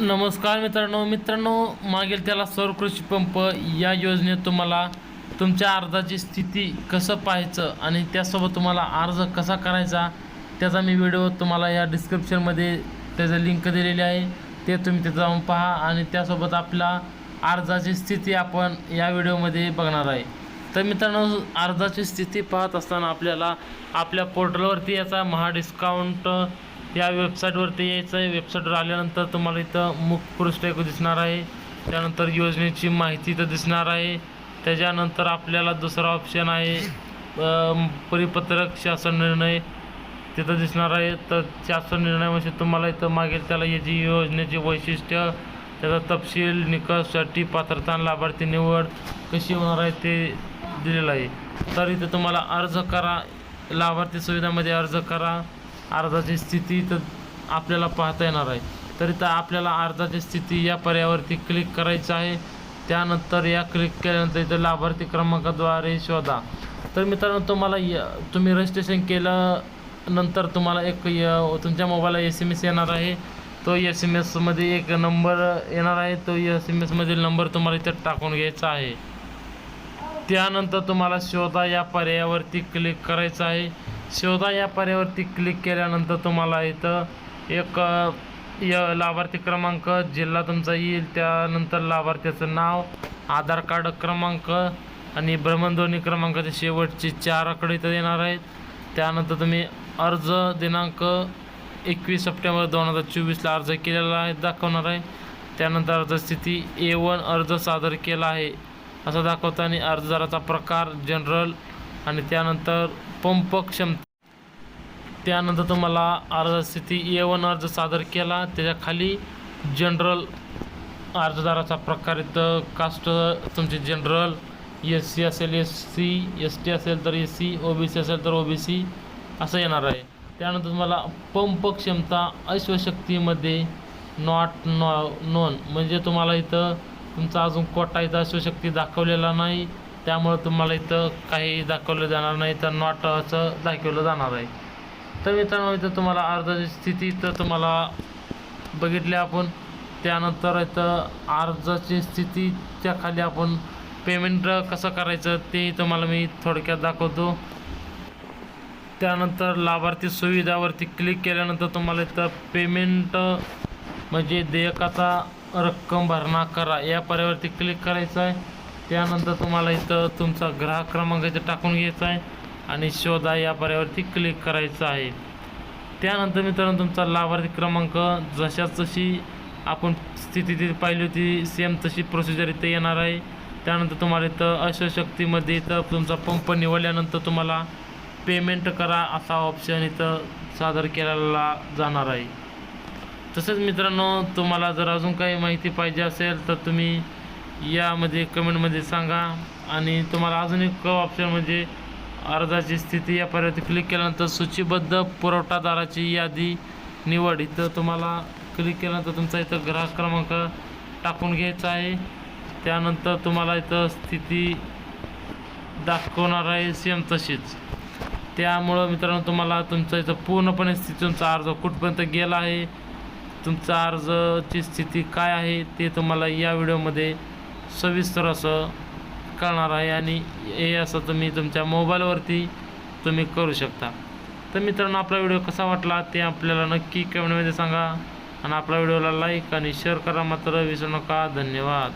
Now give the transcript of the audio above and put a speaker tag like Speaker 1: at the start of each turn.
Speaker 1: नमस्कार मित्रांनो मित्रांनो मागील त्याला सौर कृषी पंप या योजनेत तुम्हाला तुमच्या अर्जाची स्थिती कसं पाहायचं आणि त्यासोबत तुम्हाला अर्ज कसा करायचा त्याचा मी व्हिडिओ तुम्हाला या डिस्क्रिप्शनमध्ये त्याचं लिंक दिलेली आहे. ते तुम्ही तिथं जाऊन पहा आणि त्यासोबत आपला अर्जाची स्थिती आपण या व्हिडिओमध्ये बघणार आहे. तर मित्रांनो अर्जाची स्थिती पाहत असताना आपल्याला आपल्या पोर्टलवरती याचा महा डिस्काउंट या वेबसाईटवरती यायचं आहे. वेबसाईटवर आल्यानंतर तुम्हाला इथं मुखपृष्ठ एक दिसणार आहे. त्यानंतर योजनेची माहिती इथं दिसणार आहे. त्याच्यानंतर आपल्याला दुसरा ऑप्शन आहे. परिपत्रक शासन निर्णय तिथं दिसणार आहे. तर शासन निर्णय म्हणजे तुम्हाला इथं मागेल त्याला याची योजनेची वैशिष्ट्य त्याचा तपशील निकषसाठी पात्रता लाभार्थी निवड कशी होणार आहे ते दिलेलं आहे. तर इथं तुम्हाला अर्ज करा. लाभार्थी सुविधामध्ये अर्ज करा. अर्जाची स्थिती इथं आपल्याला पाहता येणार आहे. तर इथं आपल्याला अर्जाची स्थिती या पर्यावरती क्लिक करायचं आहे. त्यानंतर या क्लिक केल्यानंतर इथं लाभार्थी क्रमांकाद्वारे शोधा. तर मित्रांनो तुम्हाला य तुम्ही रजिस्ट्रेशन केलं नंतर तुम्हाला एक य तुमच्या मोबाईलला एस एम एस येणार आहे. तो एस एम एसमध्ये एक नंबर येणार आहे. तो एस एम एसमधील नंबर तुम्हाला इथं टाकून घ्यायचा आहे. त्यानंतर तुम्हाला शोधा या पर्यायावरती क्लिक करायचं आहे. शोधा या पर्यावरती क्लिक केल्यानंतर तुम्हाला इथं एक य लाभार्थी क्रमांक जिल्हा तुमचा येईल. त्यानंतर लाभार्थ्याचं नाव आधार कार्ड क्रमांक आणि भ्रमणध्वनी क्रमांकाचे शेवटचे चार आकडे इथं येणार आहेत. त्यानंतर तुम्ही अर्ज दिनांक एकवीस सप्टेंबर दोन हजार चोवीसला अर्ज केलेला आहे दाखवणार आहे. त्यानंतर अर्ज स्थिती ए वन अर्ज सादर केला आहे. असं दाखवतं आणि अर्जदाराचा प्रकार जनरल आणि त्यानंतर पंप क्षमता त्यानंतर तुम्हाला अर्ज स्थिती ए वन अर्ज सादर केला. त्याच्याखाली जनरल अर्जदाराचा प्रकार इथं कास्ट तुमचे जनरल एस सी असेल एस सी एस टी असेल तर S C O B C असेल तर ओ बी सी असं येणार आहे. त्यानंतर तुम्हाला पंप क्षमता अश्वशक्तीमध्ये नॉट नॉ नोन म्हणजे तुम्हाला इथं तुमचा अजून कोटा इथं अश्वशक्ती दाखवलेला नाही. त्यामुळं तुम्हाला इथं काही दाखवलं जाणार नाही तर नॉट असं दाखवलं जाणार आहे. तर मित्रांनो इथं तुम्हाला अर्जाची स्थिती इथं तुम्हाला बघितली आपण. त्यानंतर इथं अर्जाची स्थितीच्या खाली आपण पेमेंट कसं करायचं ते तुम्हाला मी थोडक्यात दाखवतो. त्यानंतर लाभार्थी सुविधावरती क्लिक केल्यानंतर तुम्हाला इथं पेमेंट म्हणजे देयकाचा रक्कम भरणा करा. या पर्यावरती क्लिक करायचं आहे. त्यानंतर तुम्हाला इथं तुमचा ग्राहक क्रमांक इथं टाकून घ्यायचा आहे आणि शोधा या पर्यावरती क्लिक करायचं आहे. त्यानंतर मित्रांनो तुमचा लाभार्थी क्रमांक जशा तशी आपण स्थिती तिथे पाहिली होती सेम तशी प्रोसिजर इथं येणार आहे. त्यानंतर तुम्हाला इथं अश्वशक्तीमध्ये इथं तुमचा पंप निवडल्यानंतर तुम्हाला पेमेंट करा असा ऑप्शन इथं सादर केलेला जाणार आहे. तसेच मित्रांनो तुम्हाला जर अजून काही माहिती पाहिजे असेल तर तुम्ही यामध्ये कमेंटमध्ये सांगा. आणि तुम्हाला अजून एक ऑप्शन म्हणजे अर्जाची स्थिती या पर्यावरती क्लिक केल्यानंतर सूचीबद्ध पुरवठादाराची यादी निवड. इथं तुम्हाला क्लिक केल्यानंतर तुमचा इथं ग्राहक क्रमांक टाकून घ्यायचा आहे. त्यानंतर तुम्हाला इथं स्थिती दाखवणार आहे सेम तशीच. त्यामुळं मित्रांनो तुम्हाला तुमचं इथं पूर्णपणे स्थिती तुमचा अर्ज कुठपर्यंत गेला आहे? तुमचा अर्जची स्थिती काय आहे? ते तुम्हाला या व्हिडिओमध्ये सविस्तर असं कळणार आहे आणि हे असं तुम्ही तुमच्या मोबाईलवरती तुम्ही करू शकता. तर मित्रांनो आपला व्हिडिओ कसा वाटला ते आपल्याला नक्की कमेंटमध्ये सांगा आणि आपल्या व्हिडिओला लाईक आणि शेअर करा मात्र विसरू नका. धन्यवाद.